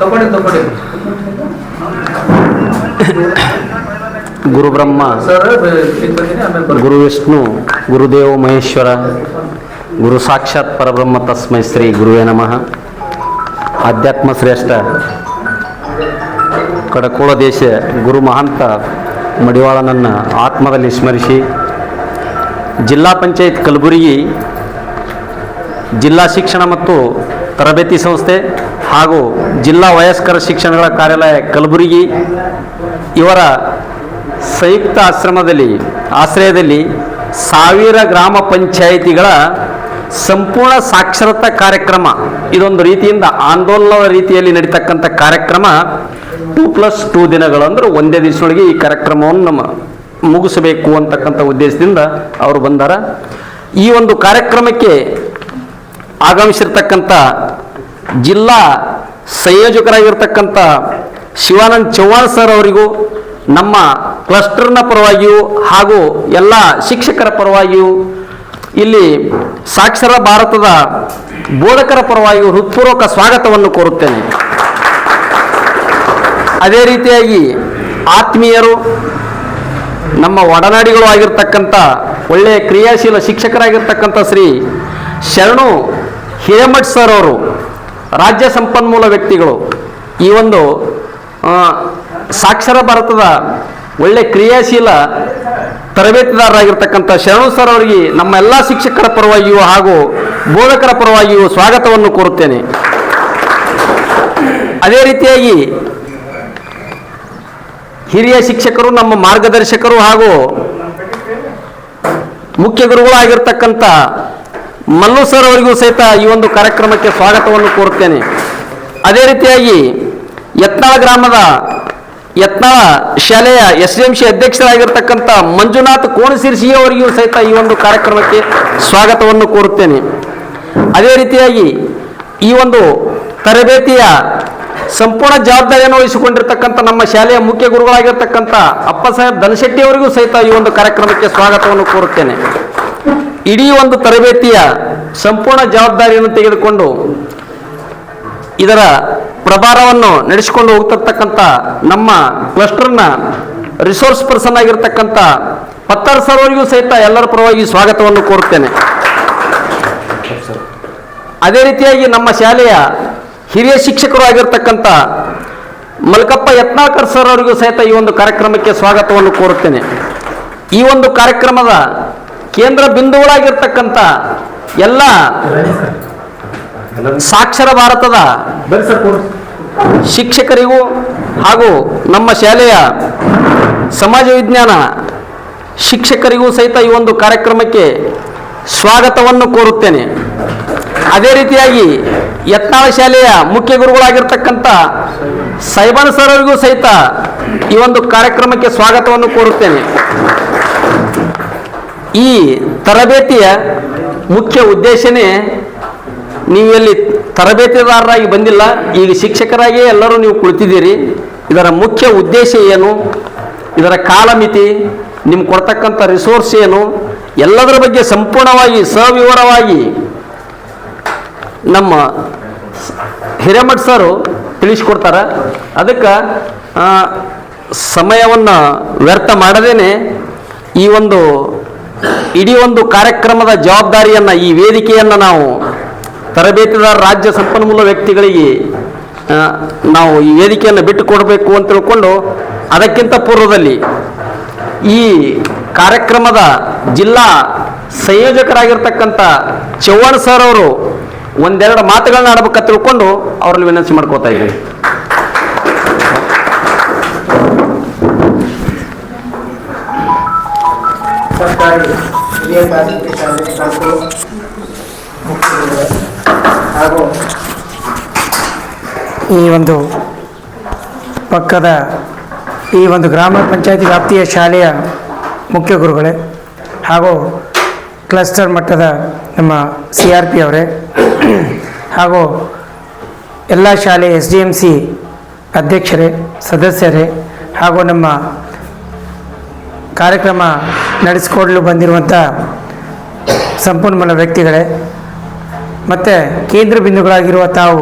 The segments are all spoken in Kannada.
ತಗೊಳ್ಳಿ ತಗೊಳ್ಳಿ. ಗುರು ಬ್ರಹ್ಮ ಗುರು ವಿಷ್ಣು ಗುರುದೇವ ಮಹೇಶ್ವರ ಗುರು ಸಾಕ್ಷಾತ್ ಪರಬ್ರಹ್ಮ ತಸ್ಮೈ ಶ್ರೀ ಗುರುವೇ ನಮಃ. ಆಧ್ಯಾತ್ಮ ಶ್ರೇಷ್ಠ ಕಡಕೋಳ ದೇಶ ಗುರು ಮಹಾಂತ ಮಡಿವಾಳನನ್ನು ಆತ್ಮದಲ್ಲಿ ಸ್ಮರಿಸಿ ಜಿಲ್ಲಾ ಪಂಚಾಯತ್ ಕಲಬುರಗಿ ಜಿಲ್ಲಾ ಶಿಕ್ಷಣ ಮತ್ತು ತರಬೇತಿ ಸಂಸ್ಥೆ ಹಾಗೂ ಜಿಲ್ಲಾ ವಯಸ್ಕರ ಶಿಕ್ಷಣಗಳ ಕಾರ್ಯಾಲಯ ಕಲಬುರಗಿ ಇವರ ಸಂಯುಕ್ತ ಆಶ್ರಮದಲ್ಲಿ, ಆಶ್ರಯದಲ್ಲಿ ಸಾವಿರ ಗ್ರಾಮ ಪಂಚಾಯಿತಿಗಳ ಸಂಪೂರ್ಣ ಸಾಕ್ಷರತಾ ಕಾರ್ಯಕ್ರಮ, ಇದೊಂದು ರೀತಿಯಿಂದ ಆಂದೋಲನ ರೀತಿಯಲ್ಲಿ ನಡೀತಕ್ಕಂಥ ಕಾರ್ಯಕ್ರಮ ಟೂ ಪ್ಲಸ್ ಟೂ ದಿನಗಳಂದ್ರೆ ಒಂದೇ ದಿವಸದೊಳಗೆ ಈ ಕಾರ್ಯಕ್ರಮವನ್ನು ನಮ್ಮ ಮುಗಿಸಬೇಕು ಅಂತಕ್ಕಂಥ ಉದ್ದೇಶದಿಂದ ಅವರು ಬಂದಾರ. ಈ ಒಂದು ಕಾರ್ಯಕ್ರಮಕ್ಕೆ ಆಗಮಿಸಿರ್ತಕ್ಕಂಥ ಜಿಲ್ಲಾ ಸಂಯೋಜಕರಾಗಿರ್ತಕ್ಕಂಥ ಶಿವಾನಂದ್ ಚೌಹಾಣ್ ಸರ್ ಅವರಿಗೂ, ನಮ್ಮ ಕ್ಲಸ್ಟರ್ನ ಪರವಾಗಿಯೂ ಹಾಗೂ ಎಲ್ಲ ಶಿಕ್ಷಕರ ಪರವಾಗಿಯೂ, ಇಲ್ಲಿ ಸಾಕ್ಷರ ಭಾರತದ ಬೋಧಕರ ಪರವಾಗಿಯೂ ಹೃತ್ಪೂರ್ವಕ ಸ್ವಾಗತವನ್ನು ಕೋರುತ್ತೇನೆ. ಅದೇ ರೀತಿಯಾಗಿ ಆತ್ಮೀಯರು, ನಮ್ಮ ಒಡನಾಡಿಗಳು ಆಗಿರ್ತಕ್ಕಂಥ ಒಳ್ಳೆಯ ಕ್ರಿಯಾಶೀಲ ಶಿಕ್ಷಕರಾಗಿರ್ತಕ್ಕಂಥ ಶ್ರೀ ಶರಣು ಹಿರೇಮಠ್ ಸರ್ ಅವರು ರಾಜ್ಯ ಸಂಪನ್ಮೂಲ ವ್ಯಕ್ತಿಗಳು ಈ ಒಂದು ಸಾಕ್ಷರ ಭಾರತದ ಒಳ್ಳೆ ಕ್ರಿಯಾಶೀಲ ತರಬೇತಿದಾರರಾಗಿರ್ತಕ್ಕಂಥ ಶರಣು ಸರ್ ಅವರಿಗೆ ನಮ್ಮ ಎಲ್ಲ ಶಿಕ್ಷಕರ ಪರವಾಗಿಯೂ ಹಾಗೂ ಬೋಧಕರ ಪರವಾಗಿಯೂ ಸ್ವಾಗತವನ್ನು ಕೋರುತ್ತೇನೆ. ಅದೇ ರೀತಿಯಾಗಿ ಹಿರಿಯ ಶಿಕ್ಷಕರು, ನಮ್ಮ ಮಾರ್ಗದರ್ಶಕರು ಹಾಗೂ ಮುಖ್ಯ ಗುರುಗಳಾಗಿರ್ತಕ್ಕಂಥ ಮಲ್ಲು ಸರ್ ಅವರಿಗೂ ಸಹಿತ ಈ ಒಂದು ಕಾರ್ಯಕ್ರಮಕ್ಕೆ ಸ್ವಾಗತವನ್ನು ಕೋರುತ್ತೇನೆ. ಅದೇ ರೀತಿಯಾಗಿ ಯತ್ನಾಳ ಗ್ರಾಮದ ಯತ್ನಾಳ ಶಾಲೆಯ ಎಸ್ ಎಂ ಸಿ ಅಧ್ಯಕ್ಷರಾಗಿರ್ತಕ್ಕಂಥ ಮಂಜುನಾಥ್ ಕೋಣಸಿರ್ಸಿ ಅವರಿಗೂ ಸಹಿತ ಈ ಒಂದು ಕಾರ್ಯಕ್ರಮಕ್ಕೆ ಸ್ವಾಗತವನ್ನು ಕೋರುತ್ತೇನೆ. ಅದೇ ರೀತಿಯಾಗಿ ಈ ಒಂದು ತರಬೇತಿಯ ಸಂಪೂರ್ಣ ಜವಾಬ್ದಾರಿಯನ್ನು ವಹಿಸಿಕೊಂಡಿರ್ತಕ್ಕಂಥ ನಮ್ಮ ಶಾಲೆಯ ಮುಖ್ಯ ಗುರುಗಳಾಗಿರ್ತಕ್ಕಂಥ ಅಪ್ಪ ಸಾಹೇಬ್ ಧನಶೆಟ್ಟಿ ಅವರಿಗೂ ಸಹಿತ ಈ ಒಂದು ಕಾರ್ಯಕ್ರಮಕ್ಕೆ ಸ್ವಾಗತವನ್ನು ಕೋರುತ್ತೇನೆ. ಇಡೀ ಒಂದು ತರಬೇತಿಯ ಸಂಪೂರ್ಣ ಜವಾಬ್ದಾರಿಯನ್ನು ತೆಗೆದುಕೊಂಡು ಇದರ ಪ್ರಭಾರವನ್ನು ನಡೆಸಿಕೊಂಡು ಹೋಗ್ತಿರ್ತಕ್ಕಂಥ ನಮ್ಮ ಕ್ಲಸ್ಟರ್ನ ರಿಸೋರ್ಸ್ ಪರ್ಸನ್ ಆಗಿರ್ತಕ್ಕಂಥ ಪತ್ತರ್ ಸರ್ ಅವರಿಗೂ ಸಹಿತ ಎಲ್ಲರ ಪರವಾಗಿ ಸ್ವಾಗತವನ್ನು ಕೋರುತ್ತೇನೆ. ಅದೇ ರೀತಿಯಾಗಿ ನಮ್ಮ ಶಾಲೆಯ ಹಿರಿಯ ಶಿಕ್ಷಕರು ಆಗಿರ್ತಕ್ಕಂಥ ಮಲ್ಕಪ್ಪ ಯತ್ನಾಳ್ಕರ್ ಸರ್ ಅವರಿಗೂ ಸಹಿತ ಈ ಒಂದು ಕಾರ್ಯಕ್ರಮಕ್ಕೆ ಸ್ವಾಗತವನ್ನು ಕೋರುತ್ತೇನೆ. ಈ ಒಂದು ಕಾರ್ಯಕ್ರಮದ ಕೇಂದ್ರ ಬಿಂದುಗಳಾಗಿರ್ತಕ್ಕಂಥ ಎಲ್ಲ ಸಾಕ್ಷರ ಭಾರತದ. ಶಿಕ್ಷಕರಿಗೂ ಹಾಗೂ ನಮ್ಮ ಶಾಲೆಯ ಸಮಾಜ ವಿಜ್ಞಾನ ಶಿಕ್ಷಕರಿಗೂ ಸಹಿತ ಈ ಒಂದು ಕಾರ್ಯಕ್ರಮಕ್ಕೆ ಸ್ವಾಗತವನ್ನು ಕೋರುತ್ತೇನೆ. ಅದೇ ರೀತಿಯಾಗಿ ಯತ್ನಾಳ ಶಾಲೆಯ ಮುಖ್ಯ ಗುರುಗಳಾಗಿರ್ತಕ್ಕಂಥ ಸೈಬನ್ ಸರ್ ಅವರಿಗೂ ಸಹಿತ ಈ ಒಂದು ಕಾರ್ಯಕ್ರಮಕ್ಕೆ ಸ್ವಾಗತವನ್ನು ಕೋರುತ್ತೇನೆ. ಈ ತರಬೇತಿಯ ಮುಖ್ಯ ಉದ್ದೇಶನೇ ನೀವು ಇಲ್ಲಿ ತರಬೇತಿದಾರರಾಗಿ ಬಂದಿಲ್ಲ, ಈಗ ಶಿಕ್ಷಕರಾಗಿಯೇ ಎಲ್ಲರೂ ನೀವು ಕುಳಿತಿದ್ದೀರಿ. ಇದರ ಮುಖ್ಯ ಉದ್ದೇಶ ಏನು? ಇದರ ಕಾಲಮಿತಿ, ನಿಮ್ಗೆ ಕೊಡ್ತಕ್ಕಂಥ ರಿಸೋರ್ಸ್ ಏನು? ಎಲ್ಲದರ ಬಗ್ಗೆ ಸಂಪೂರ್ಣವಾಗಿ ಸವಿವರವಾಗಿ ನಮ್ಮ ಹಿರೇಮಠ್ ಸರು ತಿಳಿಸ್ಕೊಡ್ತಾರೆ. ಅದಕ್ಕೆ ಸಮಯವನ್ನು ವ್ಯರ್ಥ ಮಾಡದೇನೆ ಈ ಒಂದು ಇಡೀ ಒಂದು ಕಾರ್ಯಕ್ರಮದ ಜವಾಬ್ದಾರಿಯನ್ನು ಈ ವೇದಿಕೆಯನ್ನು ನಾವು ತರಬೇತಿದಾರ ರಾಜ್ಯ ಸಂಪನ್ಮೂಲ ವ್ಯಕ್ತಿಗಳಿಗೆ ನಾವು ಈ ವೇದಿಕೆಯನ್ನು ಬಿಟ್ಟು ಕೊಡಬೇಕು ಅಂತ ತಿಳ್ಕೊಂಡು ಅದಕ್ಕಿಂತ ಪೂರ್ವದಲ್ಲಿ ಈ ಕಾರ್ಯಕ್ರಮದ ಜಿಲ್ಲಾ ಸಂಯೋಜಕರಾಗಿರ್ತಕ್ಕಂಥ ಚವ್ಹಾಣ್ ಸರ್ ಅವರು ಒಂದೆರಡು ಮಾತುಗಳನ್ನ ಆಡ್ಬೇಕಂತ ತಿಳ್ಕೊಂಡು ಅವರಲ್ಲಿ ವಿನಂತಿ ಮಾಡ್ಕೋತಾ ಇದ್ದೀನಿ. ಸರ್ಕಾರಿ ಹಾಗೂ ಈ ಒಂದು ಪಕ್ಕದ ಈ ಒಂದು ಗ್ರಾಮ ಪಂಚಾಯತಿ ವ್ಯಾಪ್ತಿಯ ಶಾಲೆಯ ಮುಖ್ಯ ಗುರುಗಳೇ ಹಾಗೂ ಕ್ಲಸ್ಟರ್ ಮಟ್ಟದ ನಮ್ಮ ಸಿ ಆರ್ ಪಿ ಅವರೇ ಹಾಗೂ ಎಲ್ಲ ಶಾಲೆ ಎಸ್ ಡಿ ಎಂ ಸಿ ಅಧ್ಯಕ್ಷರೇ, ಸದಸ್ಯರೇ ಹಾಗೂ ನಮ್ಮ ಕಾರ್ಯಕ್ರಮ ನಡೆಸಿಕೊಡಲು ಬಂದಿರುವಂಥ ಸಂಪನ್ಮೂಲ ವ್ಯಕ್ತಿಗಳೇ, ಮತ್ತು ಕೇಂದ್ರ ಬಿಂದುಗಳಾಗಿರುವ ತಾವು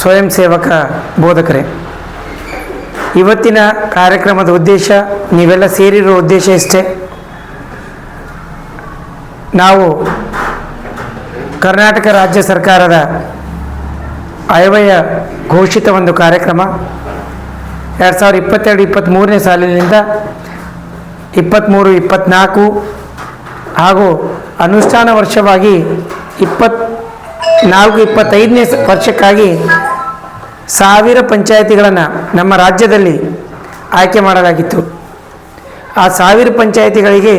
ಸ್ವಯಂ ಸೇವಕ ಬೋಧಕರೇ, ಇವತ್ತಿನ ಕಾರ್ಯಕ್ರಮದ ಉದ್ದೇಶ ನೀವೆಲ್ಲ ಸೇರಿರೋ ಉದ್ದೇಶ ಇಷ್ಟೇ. ನಾವು ಕರ್ನಾಟಕ ರಾಜ್ಯ ಸರ್ಕಾರದ ಅಯವಯ ಘೋಷಿತ ಒಂದು ಕಾರ್ಯಕ್ರಮ ಎರಡು ಸಾವಿರದ ಇಪ್ಪತ್ತೆರಡು ಇಪ್ಪತ್ತ್ಮೂರನೇ ಸಾಲಿನಿಂದ ಇಪ್ಪತ್ತ್ಮೂರು ಇಪ್ಪತ್ತ್ನಾಲ್ಕು ಹಾಗೂ ಅನುಷ್ಠಾನ ವರ್ಷವಾಗಿ ಇಪ್ಪತ್ ನಾಲ್ಕು ಇಪ್ಪತ್ತೈದನೇ ವರ್ಷಕ್ಕಾಗಿ ಸಾವಿರ ಪಂಚಾಯಿತಿಗಳನ್ನು ನಮ್ಮ ರಾಜ್ಯದಲ್ಲಿ ಆಯ್ಕೆ ಮಾಡಲಾಗಿತ್ತು. ಆ ಸಾವಿರ ಪಂಚಾಯಿತಿಗಳಿಗೆ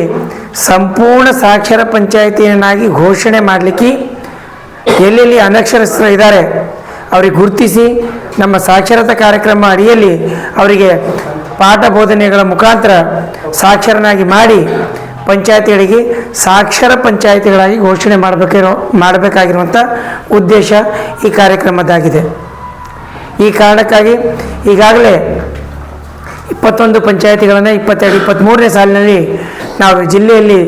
ಸಂಪೂರ್ಣ ಸಾಕ್ಷರ ಪಂಚಾಯಿತಿಯನ್ನಾಗಿ ಘೋಷಣೆ ಮಾಡಲಿಕ್ಕೆ ಎಲ್ಲೆಲ್ಲಿ ಅನಕ್ಷರಸ್ಥರು ಇದ್ದಾರೆ ಅವರಿಗೆ ಗುರುತಿಸಿ ನಮ್ಮ ಸಾಕ್ಷರತಾ ಕಾರ್ಯಕ್ರಮ ಅಡಿಯಲ್ಲಿ ಅವರಿಗೆ ಪಾಠ ಬೋಧನೆಗಳ ಮುಖಾಂತರ ಸಾಕ್ಷರನಾಗಿ ಮಾಡಿ ಪಂಚಾಯತಿಗಳಿಗೆ ಸಾಕ್ಷರ ಪಂಚಾಯಿತಿಗಳಾಗಿ ಘೋಷಣೆ ಮಾಡಬೇಕಿರೋ ಮಾಡಬೇಕಾಗಿರುವಂಥ ಉದ್ದೇಶ ಈ ಕಾರ್ಯಕ್ರಮದ್ದಾಗಿದೆ. ಈ ಕಾರಣಕ್ಕಾಗಿ ಈಗಾಗಲೇ ಇಪ್ಪತ್ತೊಂದು ಪಂಚಾಯತಿಗಳನ್ನು ಇಪ್ಪತ್ತೆರಡು, ಇಪ್ಪತ್ತ್ಮೂರನೇ ಸಾಲಿನಲ್ಲಿ ನಾವು ಜಿಲ್ಲೆಯಲ್ಲಿ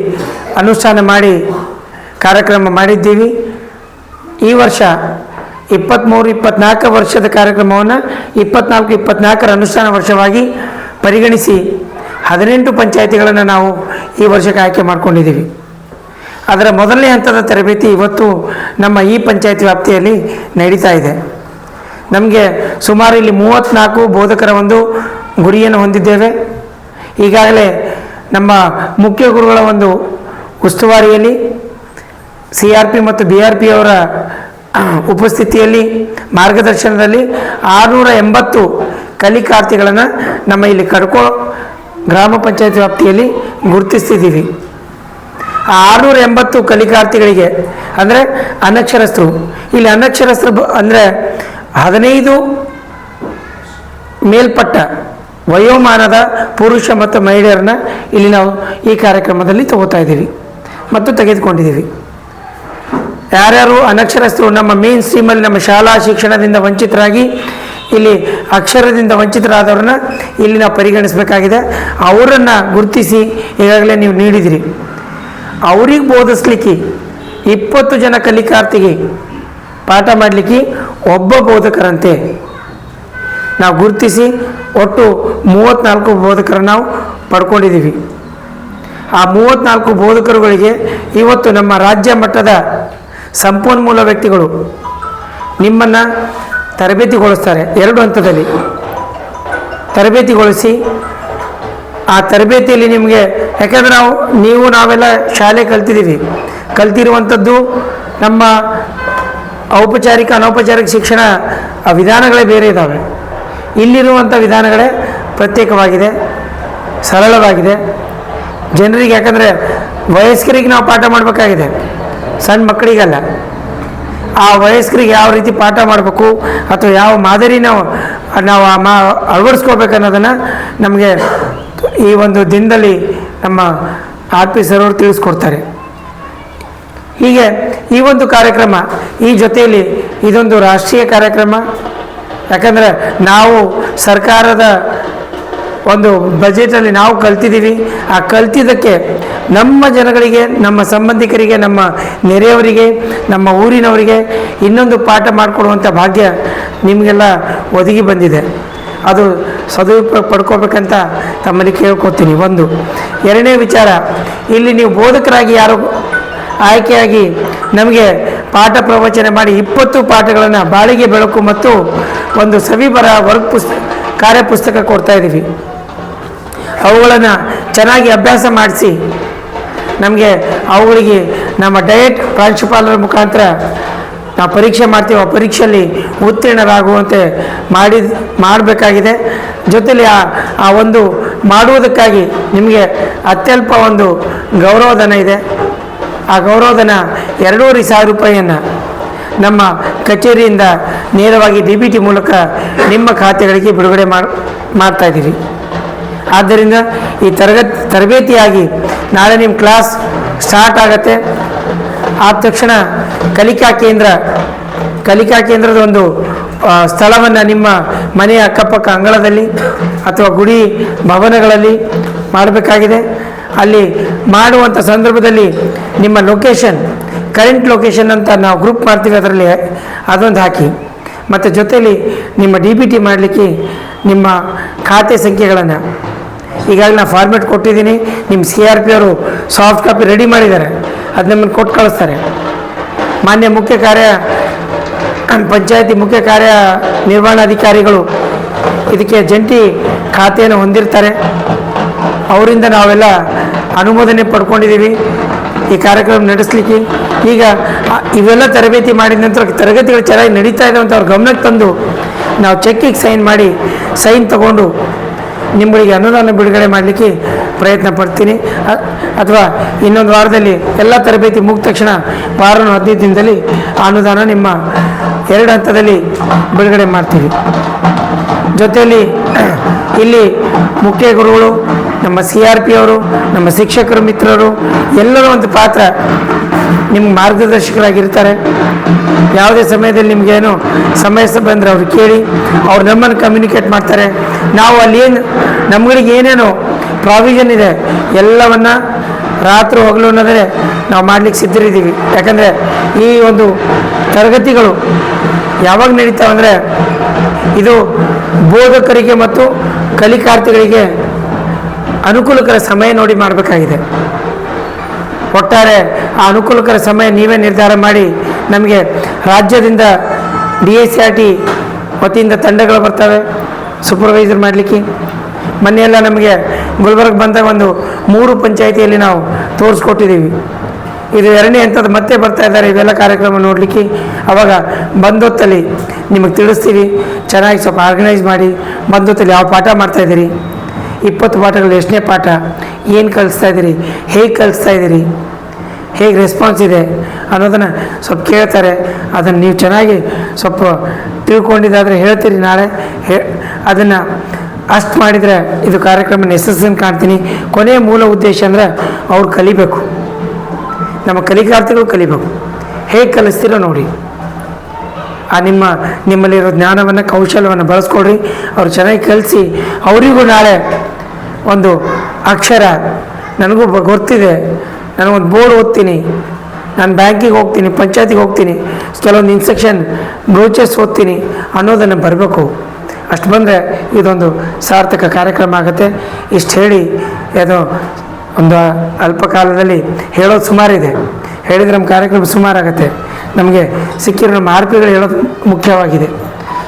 ಅನುಷ್ಠಾನ ಮಾಡಿ ಕಾರ್ಯಕ್ರಮ ಮಾಡಿದ್ದೀವಿ. ಈ ವರ್ಷ ಇಪ್ಪತ್ತ್ಮೂರು ಇಪ್ಪತ್ನಾಲ್ಕು ವರ್ಷದ ಕಾರ್ಯಕ್ರಮವನ್ನು ಇಪ್ಪತ್ನಾಲ್ಕು, ಇಪ್ಪತ್ನಾಲ್ಕರ ಅನುಷ್ಠಾನ ವರ್ಷವಾಗಿ ಪರಿಗಣಿಸಿ ಹದಿನೆಂಟು ಪಂಚಾಯಿತಿಗಳನ್ನು ನಾವು ಈ ವರ್ಷಕ್ಕೆ ಆಯ್ಕೆ ಮಾಡಿಕೊಂಡಿದ್ದೀವಿ. ಅದರ ಮೊದಲನೇ ಹಂತದ ತರಬೇತಿ ಇವತ್ತು ನಮ್ಮ ಈ ಪಂಚಾಯತಿ ವ್ಯಾಪ್ತಿಯಲ್ಲಿ ನಡೀತಾ ಇದೆ. ನಮಗೆ ಸುಮಾರು ಇಲ್ಲಿ ಮೂವತ್ತ್ನಾಲ್ಕು ಬೋಧಕರ ಒಂದು ಗುರಿಯನ್ನು ಹೊಂದಿದ್ದೇವೆ. ಈಗಾಗಲೇ ನಮ್ಮ ಮುಖ್ಯ ಗುರುಗಳ ಒಂದು ಉಸ್ತುವಾರಿಯಲ್ಲಿ ಸಿ ಆರ್ ಪಿ ಮತ್ತು ಬಿ ಆರ್ ಪಿ ಅವರ ಉಪಸ್ಥಿತಿಯಲ್ಲಿ, ಮಾರ್ಗದರ್ಶನದಲ್ಲಿ ಆರುನೂರ ಎಂಬತ್ತು ಕಲಿಕಾರ್ಥಿಗಳನ್ನು ನಮ್ಮ ಇಲ್ಲಿ ಕಡ್ಕೋ ಗ್ರಾಮ ಪಂಚಾಯತ್ ವ್ಯಾಪ್ತಿಯಲ್ಲಿ ಗುರುತಿಸ್ತಿದ್ದೀವಿ. ಆ ಆರುನೂರ ಎಂಬತ್ತು ಕಲಿಕಾರ್ಥಿಗಳಿಗೆ, ಅಂದರೆ ಅನಕ್ಷರಸ್ಥರು, ಇಲ್ಲಿ ಅನಕ್ಷರಸ್ಥರು ಅಂದರೆ ಹದಿನೈದು ಮೇಲ್ಪಟ್ಟ ವಯೋಮಾನದ ಪುರುಷ ಮತ್ತು ಮಹಿಳೆಯರನ್ನ ಇಲ್ಲಿ ನಾವು ಈ ಕಾರ್ಯಕ್ರಮದಲ್ಲಿ ತಗೋತಾ ಇದ್ದೀವಿ. ಮತ್ತು ತೆಗೆದುಕೊಂಡಿದ್ದೀವಿ. ಯಾರ್ಯಾರು ಅನಕ್ಷರಸ್ಥರು ನಮ್ಮ ಮೇನ್ ಸ್ಟ್ರೀಮಲ್ಲಿ ನಮ್ಮ ಶಾಲಾ ಶಿಕ್ಷಣದಿಂದ ವಂಚಿತರಾಗಿ, ಇಲ್ಲಿ ಅಕ್ಷರದಿಂದ ವಂಚಿತರಾದವ್ರನ್ನ ಇಲ್ಲಿ ನಾವು ಪರಿಗಣಿಸಬೇಕಾಗಿದೆ. ಅವರನ್ನು ಗುರುತಿಸಿ ಈಗಾಗಲೇ ನೀವು ನೀಡಿದಿರಿ. ಅವ್ರಿಗೆ ಬೋಧಿಸ್ಲಿಕ್ಕೆ ಇಪ್ಪತ್ತು ಜನ ಕಲಿಕಾರ್ಥಿಗೆ ಪಾಠ ಮಾಡಲಿಕ್ಕೆ ಒಬ್ಬ ಬೋಧಕರಂತೆ. ನಾವು ಗುರುತಿಸಿ ಒಟ್ಟು ಮೂವತ್ತ್ನಾಲ್ಕು ಬೋಧಕರನ್ನು ನಾವು ಪಡ್ಕೊಂಡಿದ್ದೀವಿ. ಆ ಮೂವತ್ತ್ನಾಲ್ಕು ಬೋಧಕರುಗಳಿಗೆ ಇವತ್ತು ನಮ್ಮ ರಾಜ್ಯ ಮಟ್ಟದ ಸಂಪನ್ಮೂಲ ವ್ಯಕ್ತಿಗಳು ನಿಮ್ಮನ್ನು ತರಬೇತಿಗೊಳಿಸ್ತಾರೆ ಎರಡು ಹಂತದಲ್ಲಿ. ತರಬೇತಿಗೊಳಿಸಿ, ಆ ತರಬೇತಿಯಲ್ಲಿ ನಿಮಗೆ, ಯಾಕೆಂದರೆ ನಾವು, ನೀವು ನಾವೆಲ್ಲ ಶಾಲೆ ಕಲ್ತಿದ್ದೀವಿ. ಕಲ್ತಿರುವಂಥದ್ದು ನಮ್ಮ ಔಪಚಾರಿಕ, ಅನೌಪಚಾರಿಕ ಶಿಕ್ಷಣ ವಿಧಾನಗಳೇ ಬೇರೆ ಇದ್ದಾವೆ. ಇಲ್ಲಿರುವಂಥ ವಿಧಾನಗಳೇ ಪ್ರತ್ಯೇಕವಾಗಿದೆ, ಸರಳವಾಗಿದೆ. ಜನರಿಗೆ ಯಾಕಂದರೆ ವಯಸ್ಕರಿಗೆ ನಾವು ಪಾಠ ಮಾಡಬೇಕಾಗಿದೆ. ಸಣ್ಣ ಮಕ್ಕಳಿಗಲ್ಲ. ಆ ವಯಸ್ಕರಿಗೆ ಯಾವ ರೀತಿ ಪಾಠ ಮಾಡಬೇಕು ಅಥವಾ ಯಾವ ಮಾದರಿ ನಾವು ನಾವು ಮಾ ಅಳವಡಿಸ್ಕೋಬೇಕು ಅನ್ನೋದನ್ನು ನಮಗೆ ಈ ಒಂದು ದಿನದಲ್ಲಿ ನಮ್ಮ ಆರ್ ಪಿ ಸರ್ ಅವರು ತಿಳಿಸ್ಕೊಡ್ತಾರೆ. ಹೀಗೆ ಈ ಒಂದು ಕಾರ್ಯಕ್ರಮ ಈ ಜೊತೆಯಲ್ಲಿ ಇದೊಂದು ರಾಷ್ಟ್ರೀಯ ಕಾರ್ಯಕ್ರಮ. ಯಾಕಂದರೆ ನಾವು ಸರ್ಕಾರದ ಒಂದು ಬಜೆಟಲ್ಲಿ ನಾವು ಕಲ್ತಿದ್ದೀವಿ. ಆ ಕಲ್ತಿದ್ದಕ್ಕೆ ನಮ್ಮ ಜನಗಳಿಗೆ, ನಮ್ಮ ಸಂಬಂಧಿಕರಿಗೆ, ನಮ್ಮ ನೆರೆಯವರಿಗೆ, ನಮ್ಮ ಊರಿನವರಿಗೆ ಇನ್ನೊಂದು ಪಾಠ ಮಾಡಿಕೊಡುವಂಥ ಭಾಗ್ಯ ನಿಮಗೆಲ್ಲ ಒದಗಿ ಬಂದಿದೆ. ಅದು ಸದುಪಯೋಗ ಪಡ್ಕೋಬೇಕಂತ ತಮ್ಮಲ್ಲಿ ಕೇಳ್ಕೊತೀನಿ. ಒಂದು, ಎರಡನೇ ವಿಚಾರ, ಇಲ್ಲಿ ನೀವು ಬೋಧಕರಾಗಿ ಯಾರು ಆಯ್ಕೆಯಾಗಿ ನಮಗೆ ಪಾಠ ಪ್ರವಚನ ಮಾಡಿ ಇಪ್ಪತ್ತು ಪಾಠಗಳನ್ನು ಬಾಳಿಗೆ ಬೆಳಕು ಮತ್ತು ಒಂದು ಸವಿಬರ ವರ್ಕ್ ಪುಸ್ತಕ ಕಾರ್ಯಪುಸ್ತಕ ಕೊಡ್ತಾ ಇದ್ದೀವಿ ಅವುಗಳನ್ನು ಚೆನ್ನಾಗಿ ಅಭ್ಯಾಸ ಮಾಡಿಸಿ ನಮಗೆ ಅವುಗಳಿಗೆ ನಮ್ಮ ಡಯಟ್ ಪ್ರಾಂಶುಪಾಲರ ಮುಖಾಂತರ ನಾವು ಪರೀಕ್ಷೆ ಮಾಡ್ತೀವಿ. ಆ ಪರೀಕ್ಷೆಯಲ್ಲಿ ಉತ್ತೀರ್ಣರಾಗುವಂತೆ ಮಾಡಿ ಮಾಡಬೇಕಾಗಿದೆ. ಜೊತೆಯಲ್ಲಿ ಆ ಆ ಒಂದು ಮಾಡುವುದಕ್ಕಾಗಿ ನಿಮಗೆ ಅತ್ಯಲ್ಪ ಒಂದು ಗೌರವಧನ ಇದೆ. ಆ ಗೌರವಧನ ಎರಡೂವರೆ ಸಾವಿರ ರೂಪಾಯಿಯನ್ನು ನಮ್ಮ ಕಚೇರಿಯಿಂದ ನೇರವಾಗಿ ಡಿ ಬಿ ಟಿ ಮೂಲಕ ನಿಮ್ಮ ಖಾತೆಗಳಿಗೆ ಬಿಡುಗಡೆ ಮಾಡಿ, ಮಾಡ್ತಾ ಇದ್ದೀವಿ ಆದ್ದರಿಂದ ಈ ತರಗತಿ, ತರಬೇತಿಯಾಗಿ ನಾಳೆ ನಿಮ್ಮ ಕ್ಲಾಸ್ ಸ್ಟಾರ್ಟ್ ಆಗುತ್ತೆ. ಆದ ತಕ್ಷಣ ಕಲಿಕಾ ಕೇಂದ್ರ, ಕಲಿಕಾ ಕೇಂದ್ರದ ಒಂದು ಸ್ಥಳವನ್ನು ನಿಮ್ಮ ಮನೆಯ ಅಕ್ಕಪಕ್ಕ ಅಂಗಳದಲ್ಲಿ ಅಥವಾ ಗುಡಿ ಭವನಗಳಲ್ಲಿ ಮಾಡಬೇಕಾಗಿದೆ. ಅಲ್ಲಿ ಮಾಡುವಂಥ ಸಂದರ್ಭದಲ್ಲಿ ನಿಮ್ಮ ಲೊಕೇಶನ್ ಕರೆಂಟ್ ಲೊಕೇಶನ್ ಅಂತ ನಾವು ಗ್ರೂಪ್ ಮಾಡ್ತೀವಿ ಅದರಲ್ಲಿ, ಅದೊಂದು ಹಾಕಿ. ಮತ್ತು ಜೊತೆಯಲ್ಲಿ ನಿಮ್ಮ ಡಿ ಬಿ ಟಿ ಮಾಡಲಿಕ್ಕೆ ನಿಮ್ಮ ಖಾತೆ ಸಂಖ್ಯೆಗಳನ್ನು ಈಗಾಗಲೇ ನಾನು ಫಾರ್ಮೇಟ್ ಕೊಟ್ಟಿದ್ದೀನಿ. ನಿಮ್ಮ ಸಿ ಆರ್ ಪಿ ಅವರು ಸಾಫ್ಟ್ ಕಾಪಿ ರೆಡಿ ಮಾಡಿದ್ದಾರೆ. ಅದು ನಿಮ್ಮನ್ನು ಕೊಟ್ಟು ಕಳಿಸ್ತಾರೆ. ಮಾನ್ಯ ಮುಖ್ಯ ಕಾರ್ಯ, ಪಂಚಾಯತಿ ಮುಖ್ಯ ಕಾರ್ಯ ನಿರ್ವಹಣಾಧಿಕಾರಿಗಳು ಇದಕ್ಕೆ ಜಂಟಿ ಖಾತೆಯನ್ನು ಹೊಂದಿರ್ತಾರೆ. ಅವರಿಂದ ನಾವೆಲ್ಲ ಅನುಮೋದನೆ ಪಡ್ಕೊಂಡಿದ್ದೀವಿ. ಈ ಕಾರ್ಯಕ್ರಮ ನಡೆಸಲಿಕ್ಕೆ. ಈಗ ಇವೆಲ್ಲ ತರಬೇತಿ ಮಾಡಿದ ನಂತರ ತರಗತಿಗಳು ಚೆನ್ನಾಗಿ ನಡೀತಾ ಇದೆ ಅಂತ ಅವ್ರ ಗಮನಕ್ಕೆ ತಂದು ನಾವು ಚೆಕ್ಕಿಗೆ ಸೈನ್ ಮಾಡಿ ಸೈನ್ ತಗೊಂಡು ನಿಮ್ಮಗಳಿಗೆ ಅನುದಾನ ಬಿಡುಗಡೆ ಮಾಡಲಿಕ್ಕೆ ಪ್ರಯತ್ನ ಪಡ್ತೀನಿ. ಅಥವಾ ಇನ್ನೊಂದು ವಾರದಲ್ಲಿ ಎಲ್ಲ ತರಬೇತಿ ಮುಗಿದ ತಕ್ಷಣ ವಾರ ಹದಿನೈದು ದಿನದಲ್ಲಿ ಅನುದಾನ ನಿಮ್ಮ ಎರಡು ಹಂತದಲ್ಲಿ ಬಿಡುಗಡೆ ಮಾಡ್ತೀವಿ. ಜೊತೆಯಲ್ಲಿ ಇಲ್ಲಿ ಮುಖ್ಯ ಗುರುಗಳು, ನಮ್ಮ ಸಿ ಆರ್ ಪಿ ಅವರು, ನಮ್ಮ ಶಿಕ್ಷಕರು, ಮಿತ್ರರು, ಎಲ್ಲರೂ ಒಂದು ಪಾತ್ರ ನಿಮ್ಮ ಮಾರ್ಗದರ್ಶಕರಾಗಿರ್ತಾರೆ. ಯಾವುದೇ ಸಮಯದಲ್ಲಿ ನಿಮಗೇನು ಸಮಸ್ಯೆ ಬಂದರೆ ಅವ್ರು ಕೇಳಿ, ಅವ್ರು ನಮ್ಮನ್ನು ಕಮ್ಯುನಿಕೇಟ್ ಮಾಡ್ತಾರೆ. ನಾವು ಅಲ್ಲಿ ಏನು ನಮ್ಗಳಿಗೆ ಏನೇನು ಪ್ರಾವಿಷನ್ ಇದೆ, ಎಲ್ಲವನ್ನು ರಾತ್ರಿ ಹೋಗಲು ಅನ್ನೋದೇ ನಾವು ಮಾಡ್ಲಿಕ್ಕೆ ಸಿದ್ಧರಿದ್ದೀವಿ. ಯಾಕಂದರೆ ಈ ಒಂದು ತರಗತಿಗಳು ಯಾವಾಗ ನಡೀತಾವೆ ಅಂದರೆ ಇದು ಬೋಧಕರಿಗೆ ಮತ್ತು ಕಲಿಕಾರ್ಥಿಗಳಿಗೆ ಅನುಕೂಲಕರ ಸಮಯ ನೋಡಿ ಮಾಡಬೇಕಾಗಿದೆ. ಒಟ್ಟಾರೆ ಆ ಅನುಕೂಲಕರ ಸಮಯ ನೀವೇ ನಿರ್ಧಾರ ಮಾಡಿ ನಮಗೆ ರಾಜ್ಯದಿಂದ D S C R T ವತಿಯಿಂದ ತಂಡಗಳು ಬರ್ತವೆ ಸೂಪರ್ವೈಸರ್ ಮಾಡಲಿಕ್ಕೆ. ಮೊನ್ನೆಯೆಲ್ಲ ನಮಗೆ ಗುಲ್ಬರ್ಗ ಬಂದ ಒಂದು ಮೂರು ಪಂಚಾಯಿತಿಯಲ್ಲಿ ನಾವು ತೋರಿಸ್ಕೊಟ್ಟಿದ್ದೀವಿ. ಇದು ಎರಡನೇ ಹಂತದ ಮತ್ತೆ ಬರ್ತಾ ಇದ್ದಾರೆ ಇವೆಲ್ಲ ಕಾರ್ಯಕ್ರಮ ನೋಡಲಿಕ್ಕೆ. ಅವಾಗ ಬಂದೊತ್ತಲ್ಲಿ ನಿಮಗೆ ತಿಳಿಸ್ತೀವಿ, ಚೆನ್ನಾಗಿ ಸ್ವಲ್ಪ ಆರ್ಗನೈಸ್ ಮಾಡಿ ಬಂದೊತ್ತಲ್ಲಿ ಯಾವ ಪಾಠ ಮಾಡ್ತಾ ಇದ್ದೀರಿ. ಇಪ್ಪತ್ತು ಪಾಠಗಳು ಎಷ್ಟನೇ ಪಾಠ? ಏನು ಕಲಿಸ್ತಾ ಇದ್ದೀರಿ? ಹೇಗೆ ಕಲಿಸ್ತಾ ಇದ್ದೀರಿ? ಹೇಗೆ ರೆಸ್ಪಾನ್ಸ್ ಇದೆ? ಅನ್ನೋದನ್ನು ಸ್ವಲ್ಪ ಕೇಳ್ತಾರೆ. ಅದನ್ನು ನೀವು ಚೆನ್ನಾಗಿ ಸ್ವಲ್ಪ ತಿಳ್ಕೊಂಡಿದ್ದಾದರೆ ಹೇಳ್ತೀರಿ ನಾಳೆ. ಹೇ, ಅದನ್ನು ಅಷ್ಟು ಮಾಡಿದರೆ ಇದು ಕಾರ್ಯಕ್ರಮ ಯಶಸ್ಸನ್ನು ಕಾಣ್ತೀನಿ. ಕೊನೆಯ ಮೂಲ ಉದ್ದೇಶ ಅಂದರೆ ಅವ್ರು ಕಲಿಬೇಕು. ನಮ್ಮ ಕಲಿಕಾರ್ಥಿಗಳು ಕಲಿಬೇಕು. ಹೇಗೆ ಕಲಿಸ್ತೀರೋ ನೋಡಿ. ಆ ನಿಮ್ಮ, ನಿಮ್ಮಲ್ಲಿರೋ ಜ್ಞಾನವನ್ನು, ಕೌಶಲ್ಯವನ್ನು ಬಳಸ್ಕೊಡ್ರಿ ಅವ್ರು ಚೆನ್ನಾಗಿ ಕಲಿಸಿ, ಅವರಿಗೂ ನಾಳೆ ಒಂದು ಅಕ್ಷರ ನನಗೂ ಗೊತ್ತಿದೆ. ನನಗೊಂದು ಬೋರ್ಡ್ ಓದ್ತೀನಿ. ನಾನು ಬ್ಯಾಂಕಿಗೆ ಹೋಗ್ತೀನಿ, ಪಂಚಾಯತಿಗೆ ಹೋಗ್ತೀನಿ. ಕೆಲವೊಂದು ಇನ್ಸ್ಟ್ರಕ್ಷನ್ ಬ್ರೋಚರ್ಸ್ ಓದ್ತೀನಿ ಅನ್ನೋದನ್ನು ಬರಬೇಕು. ಅಷ್ಟು ಬಂದರೆ ಇದೊಂದು ಸಾರ್ಥಕ ಕಾರ್ಯಕ್ರಮ ಆಗುತ್ತೆ. ಇಷ್ಟು ಹೇಳಿ ಏನೋ ಒಂದು ಅಲ್ಪ ಕಾಲದಲ್ಲಿ ಹೇಳೋದು ಸುಮಾರಿದೆ. ಹೇಳಿದರೆ ನಮ್ಮ ಕಾರ್ಯಕ್ರಮ ಸುಮಾರಾಗತ್ತೆ. ನಮಗೆ ಸಿಕ್ಕಿರೋ ಮಾರ್ಪೆಗಳು ಹೇಳೋದು ಮುಖ್ಯವಾಗಿದೆ.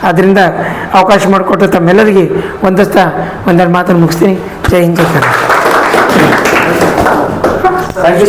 ಆದ್ದರಿಂದ ಅವಕಾಶ ಮಾಡಿಕೊಟ್ಟು ತಮ್ಮೆಲ್ಲರಿಗೆ ಒಂದಷ್ಟ ಒಂದೆರಡು ಮಾತನ್ನು ಮುಗಿಸ್ತೀನಿ. ಜೈ ಹಿಂದ್, ಜೈ ಯು